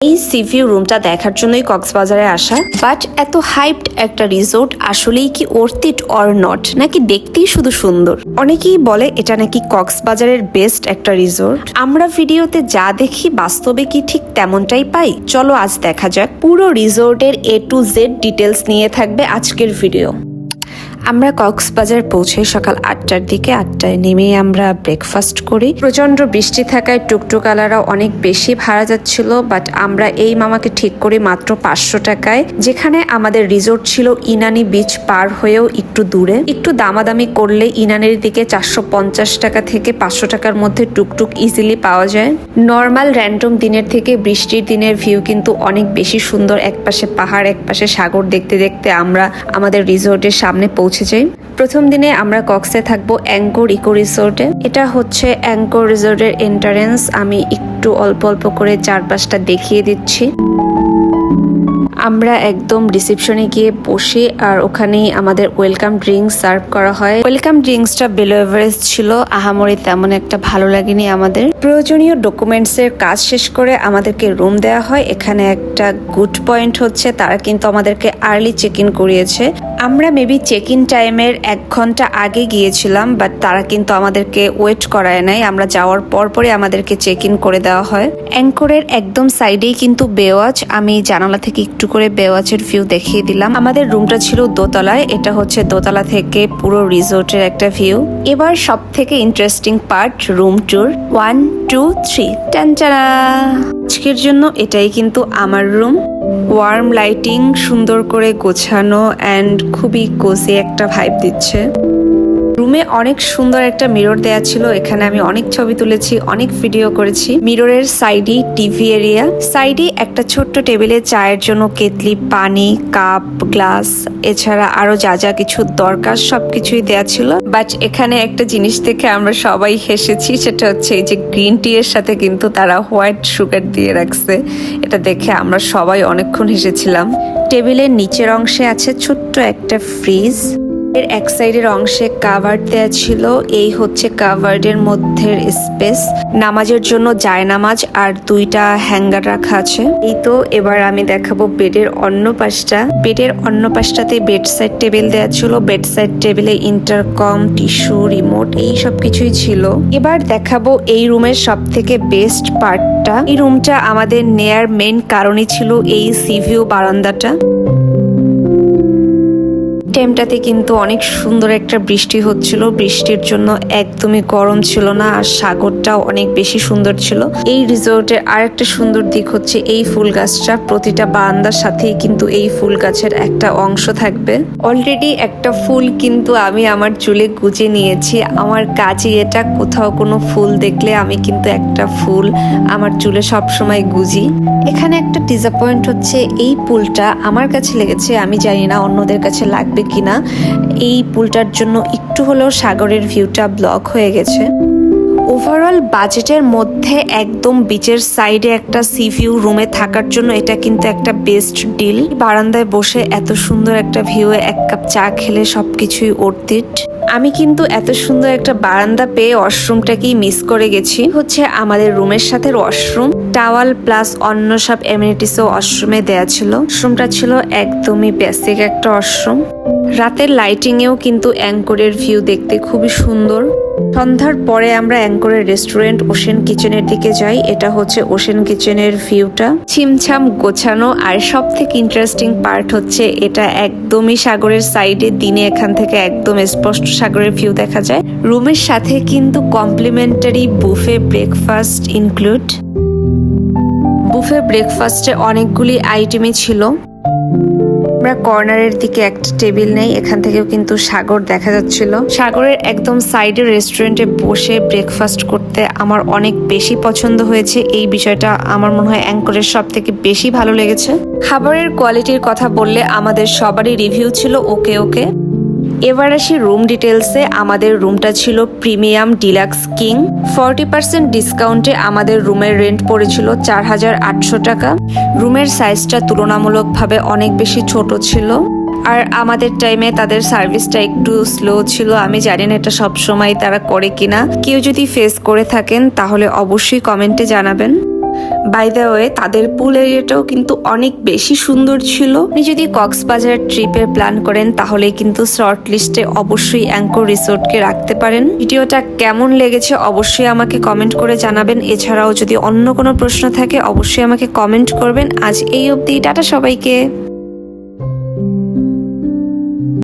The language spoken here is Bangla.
এই সিভিউ রুমটা দেখার জন্যই কক্সবাজারে আসা। বাট এত হাইপড একটা রিসোর্ট আসলেই কি অর্থিট অর নট নাকি দেখতেই শুধু সুন্দর? অনেকেই বলে এটা নাকি কক্সবাজারের বেস্ট একটা রিসোর্ট আমরা ভিডিওতে যা দেখি বাস্তবে কি ঠিক তেমনটাই পাই। চলো আজ দেখা যাক। পুরো রিসোর্টের এ টু জেড ডিটেলস নিয়ে থাকবে আজকের ভিডিও আমরা কক্সবাজার পৌঁছে সকাল আটটার দিকে আটটায় নেমে আমরা ব্রেকফাস্ট করি। প্রচণ্ড বৃষ্টি থাকায় টুকটুকালারা অনেক বেশি ভাড়া যাচ্ছিল বাট আমরা এই মামাকে ঠিক করি মাত্র পাঁচশো টাকায়, যেখানে আমাদের রিসোর্ট ছিল ইনানি বিচ পার হয়েও একটু দূরে। একটু দামাদামি করলে ইনানের দিকে চারশো পঞ্চাশ টাকা থেকে পাঁচশো টাকার মধ্যে টুকটুক ইজিলি পাওয়া যায়। নর্মাল র্যান্ডম দিনের থেকে বৃষ্টির দিনের ভিউ কিন্তু অনেক বেশি সুন্দর, একপাশে পাহাড়, একপাশে সাগর দেখতে দেখতে আমরা আমাদের রিসোর্টের সামনে পৌঁছে যাই প্রথম দিনে আমরা কক্সে থাকব অ্যাঙ্কোর ইকো রিসোর্টে। এটা হচ্ছে অ্যাঙ্কর রিসোর্টের এন্টারেন্স আমি একটু অল্প অল্প করে চারপাশটা দেখিয়ে দিচ্ছি। আমরা একদম রিসেপশনে গিয়ে বসি, আর ওখানেই আমাদের ওয়েলকাম ড্রিঙ্কস সার্ভ করা হয়। ওয়েলকাম ড্রিঙ্কসটা বেলো এভারেস্ট ছিল। আহামরি তেমন একটা ভালো লাগেনি আমাদের। প্রয়োজনীয় ডকুমেন্টস এর কাজ শেষ করে আমাদেরকে রুম দেওয়া হয়। এখানে একটা গুড পয়েন্ট হচ্ছে, তারা কিন্তু আমাদেরকে আর্লি চেক ইন করিয়েছে। আমরা মেবি চেক ইন টাইমের এক ঘণ্টা আগে গিয়েছিলাম বাট তারা কিন্তু আমাদেরকে ওয়েট করায় নাই। আমরা যাওয়ার পর পরে আমাদেরকে চেক ইন করে দেওয়া হয়। অ্যাঙ্করের একদম সাইডেই কিন্তু বেওয়াচ আমি জানালা থেকে একটু করে বেওয়াচের ভিউ দেখিয়ে দিলাম। আমাদের রুমটা ছিল দোতলায়, এটা হচ্ছে দোতলা থেকে পুরো রিসোর্টের একটা ভিউ এবার সব থেকে interesting part room tour one two three টানচারা আজকের জন্য এটাই কিন্তু আমার রুম ওয়ার্ম লাইটিং সুন্দর করে গোছানো অ্যান্ড খুবই কোজি একটা ভাইব দিচ্ছে। রুমে অনেক সুন্দর একটা মিরর দেয়া ছিল। এখানে আমি অনেক ছবি তুলেছি, অনেক ভিডিও করেছি। মিররের সাইডে টিভি এরিয়া। সাইডে একটা ছোট্ট টেবিলে চায়ের জন্য কেতলি পানি, কাপ, গ্লাস, এছাড়া আরও যা যা কিছু দরকার সবকিছুই দেয়া ছিল। বাট এখানে একটা জিনিস দেখে আমরা সবাই হেসেছি, সেটা হচ্ছে এই যে গ্রিন টি এর সাথে কিন্তু তারা হোয়াইট সুগার দিয়ে রাখছে। এটা দেখে আমরা সবাই অনেকক্ষণ হেসেছিলাম। টেবিলের নিচের অংশে আছে ছোট্ট একটা ফ্রিজ। এর এক সাইডের অংশে কাভার্ড দেওয়া ছিল, এই হচ্ছে কাভার্ডের মধ্যে স্পেস নামাজের জন্য যায় নামাজ আর দুইটা হ্যাঙ্গার রাখা আছে। এই তো, এবার আমি দেখাবো বেডের অন্য পাশটা। বেডের অন্য পাশটাতে বেড সাইড টেবিল দেওয়া ছিল। বেড সাইড টেবিলে ইন্টারকম টিস্যু রিমোট এই সব কিছুই ছিল। এবার দেখাবো এই রুমের সব থেকে বেস্ট পার্টটা এই রুমটা আমাদের নেয়ার মেন কারণই ছিল এই সিভিউ বারান্দাটা। টাইমটাতে কিন্তু অনেক সুন্দর একটা বৃষ্টি হচ্ছিল। বৃষ্টির জন্য একদমই গরম ছিল না আর সাগরটাও অনেক বেশি সুন্দর ছিল। এই রিসোর্টের আরেকটা সুন্দর দিক হচ্ছে এই ফুল গাছটা। প্রতিটা বারান্দার সাথেই কিন্তু এই ফুল গাছের একটা অংশ থাকবে। অলরেডি একটা ফুল কিন্তু আমি আমার চুলে গুজে নিয়েছি। আমার কাজে এটা কোথাও কোনো ফুল দেখলে আমি কিন্তু একটা ফুল আমার চুলে সব সময় গুজি। এখানে একটা ডিসঅ্যাপয়েন্ট হচ্ছে, এই পুলটা আমার কাছে লেগেছে, আমি জানি না অন্যদের কাছে লাগবে কিনা, এই পুলটার জন্য একটু হলেও সাগরের ভিউটা ব্লক হয়ে গেছে। ওভারঅল বাজেটের মধ্যে একদম বিচের সাইডে একটা সি ভিউ রুমে থাকার জন্য এটা কিন্তু একটা বেস্ট ডিল বারান্দায় বসে এত সুন্দর একটা ভিউ এক কাপ চা খেলে সবকিছুই অর্থিট আমি কিন্তু এত সুন্দর একটা বারান্দা পেয়ে ওয়াশরুমটাকেই মিস করে গেছি। হচ্ছে আমাদের রুমের সাথে ওয়াশরুম টাওয়াল প্লাস অন্য সব এমিনিটিসও ওয়াশরুমে দেয়া ছিল। ওয়াশরুমটা ছিল একদমই বেসিক একটা ওয়াশরুম রাতের লাইটিংয়েও কিন্তু অ্যাঙ্করের ভিউ দেখতে খুবই সুন্দর। সন্ধ্যার পরে আমরা অ্যাঙ্করের রেস্টুরেন্ট ওশেন কিচেনের দিকে যাই। এটা হচ্ছে ওশেন কিচেনের ভিউটা ছিমছাম গোছানো আর সব থেকে ইন্টারেস্টিং পার্ট হচ্ছে এটা একদমই সাগরের সাইডে দিনে এখান থেকে একদম স্পষ্ট সাগরের ভিউ দেখা যায়। রুমের সাথে কিন্তু complimentary buffet breakfast include buffet ব্রেকফাস্টে অনেকগুলি আইটেমই ছিল। আমরা কর্নারের দিকে একটা টেবিল নেই, এখান থেকেও কিন্তু সাগর দেখা যাচ্ছিল। সাগরের একদম সাইডে রেস্টুরেন্টে বসে ব্রেকফাস্ট করতে আমার অনেক বেশি পছন্দ হয়েছে। এই বিষয়টা আমার মনে হয় অ্যাঙ্করের সব থেকে বেশি ভালো লেগেছে। খাবারের কোয়ালিটির কথা বললে আমাদের সবারই রিভিউ ছিল ওকে ওকে। এবার আসি রুম ডিটেলসে আমাদের রুমটা ছিল premium deluxe king forty percent ডিসকাউন্টে আমাদের রুমের রেন্ট পড়েছিল চার হাজার আটশো টাকা। রুমের সাইজটা তুলনামূলকভাবে অনেক বেশি ছোট ছিল। আর আমাদের টাইমে তাদের সার্ভিসটা একটু স্লো ছিল। আমি জানি না এটা সবসময় তারা করে কিনা। কেউ যদি ফেস করে থাকেন, তাহলে অবশ্যই কমেন্টে জানাবেন। বাই দ্য ওয়ে তাদের পুল এরিয়াটাও কিন্তু অনেক বেশি সুন্দর ছিল। আপনি যদি কক্সবাজার ট্রিপের প্ল্যান করেন, তাহলে কিন্তু শর্ট লিস্টে অবশ্যই অ্যাঙ্কর রিসোর্টকে রাখতে পারেন। ভিডিওটা কেমন লেগেছে অবশ্যই আমাকে কমেন্ট করে জানাবেন। এছাড়াও যদি অন্য কোনো প্রশ্ন থাকে, অবশ্যই আমাকে কমেন্ট করবেন। আজ এই অবধি, টাটা সবাইকে।